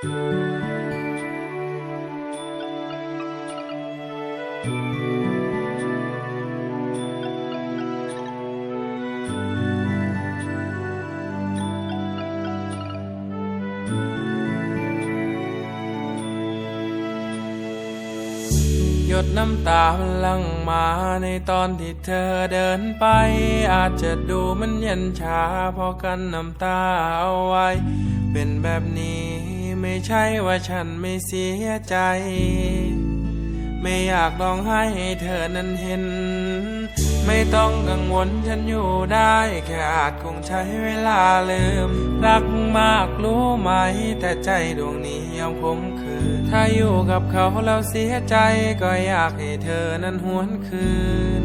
หยดน้ำตามันลังมาในตอนที่เธอเดินไป อาจจะดูมันเย็นชาพอกันน้ำตาเอาไว้ เป็นแบบนี้ ไม่ใช่ว่าฉันไม่เสียใจ ไม่อยากร้องไห้ให้เธอนั้นเห็น ไม่ต้องกังวลฉันอยู่ได้ แค่อาจคงใช้เวลาลืม รักมากรู้ไหม แต่ใจดวงนี้ยังคงคืนถ้าอยู่กับเขาแล้วเสียใจ ก็อยากให้เธอนั้นหวนคืน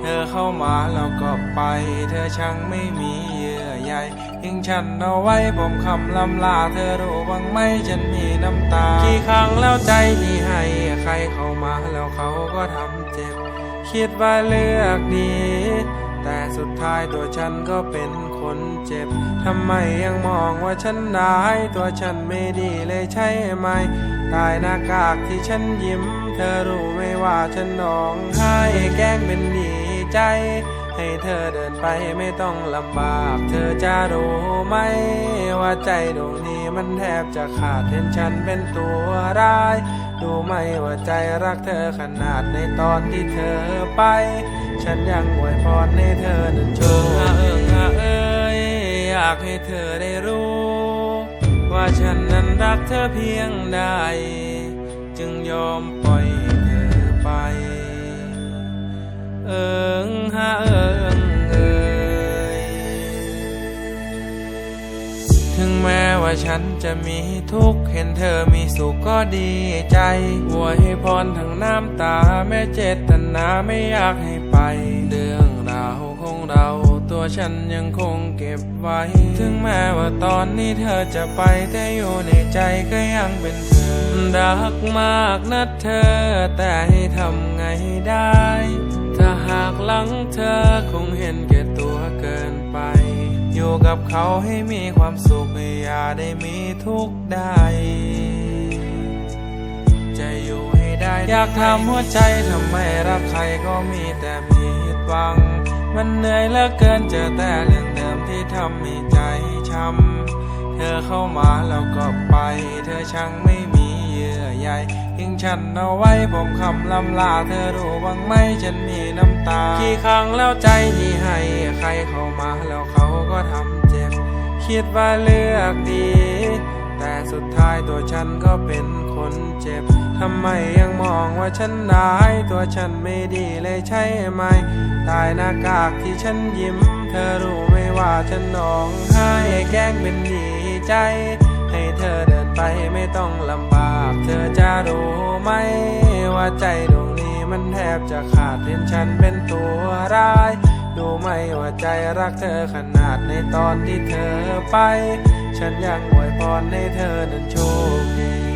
เธอเข้ามาแล้วก็ไป เธอช่างไม่มีเยื่อใยทิ้งฉันเอาไว้ผมคำลำลา เธอรู้บ้างไหมฉันมีน้ำตา กี่ครั้งแล้วใจที่ให้ ใครเข้ามาแล้วเขาก็ทำเจ็บ คิดว่าเลือกดี แต่สุดท้ายตัวฉันก็เป็นคนเจ็บ ทำไมยังมองว่าฉันร้ายตัวฉันไม่ดีเลยใช่ไหมตายหน้ากากที่ฉันยิ้ม เธอรู้ไหมว่าฉันน้องไห้แกล้งเป็นดี ใจ ให้เธอเดินไปไม่ต้องลำบาก เธอจะรู้ไหม ว่าใจดวงนี้มันแทบจะขาดเห็นฉันเป็นตัวร้าย ดูไหมว่าใจรักเธอขนาดในตอนที่เธอไป ฉันยังอวยพรให้เธอนั้นโชคเอิงเอ้ยอยากให้เธอได้รู้ ว่าฉันนั้นรักเธอเพียงใดจึงยอมปล่อย ถึงแม้ว่าฉันจะมีทุกข์ เห็นเธอมีสุขก็ดีใจอวยให้พรทั้งน้ำตา แม้เจตนาไม่อยากให้ไป เรื่องราวของเราตัวฉันยังคงเก็บไว้ ถึงแม้ว่าตอนนี้เธอจะไปแต่อยู่ในใจก็ยังเป็นเธอ รักมากนะเธอ แต่ให้ทำไงได้ ถ้าหากหลังเธอคงเห็นแก่ตัวเกินไป อยู่กับเขาให้มีความสุขอย่าได้มีทุกข์ใด จะอยู่ให้ได้ อยากถามหัวใจทำไมรักใครก็มีแต่ผิดหวัง มันเหนื่อยเหลือเกินเจอแต่เรื่องเดิมที่ทำให้ใจช้ำเธอเข้ามาแล้วก็ไป เธอช่างไม่มีเยื่อใยทิ้งฉันเอาไว้ผมคำลำลาเธอรู้บ้างไหมฉันมีน้ำตา กี่ครั้งแล้วใจที่ให้ ใครเข้ามาแล้วเขาก็ทำเจ็บ คิดว่าเลือกดี แต่สุดท้ายตัวฉันก็เป็นคนเจ็บ ทำไมยังมองว่าฉันร้ายตัวฉันไม่ดีเลยใช่ไหม ตายหน้ากากที่ฉันยิ้ม เธอรู้ไหมว่าฉันน้องไห้แกล้งเป็นดีใจ ให้เธอเดินไปไม่ต้องลำบาก เธอจะรู้ไหมว่าใจดวงนี้มันแทบจะขาดเห็นฉันเป็นตัวร้าย ดูไหมว่าใจรักเธอขนาดในตอนที่เธอไป ฉันยังอวยพรให้เธอนั้นโชคดี